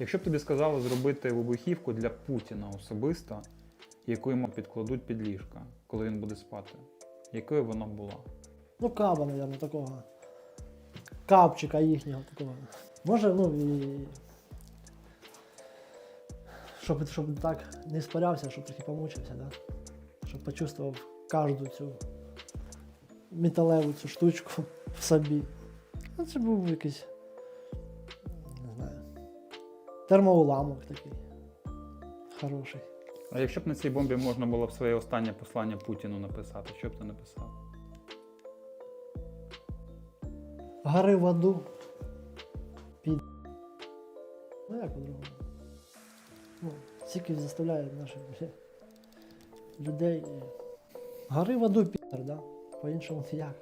Якщо б тобі сказали зробити вибухівку для Путіна особисто, яку йому підкладуть під ліжка, коли він буде спати, якою вона була? Ну, каба, мабуть, такого. Капчика їхнього такого. Може, ну і. Щоб, щоб так не спарявся, щоб трохи помучився, да? щоб почувствував кожну цю металеву цю штучку в собі. Ну, це був якийсь. Термоуламок такий. Хороший. А якщо б на цій бомбі можна було б своє останнє послання Путіну написати, що б ти написав? Гори в аду. Під. Ну як по-другому? Ну, тільки заставляє наших людей. Гори в аду підер, да? По-іншому ніяк.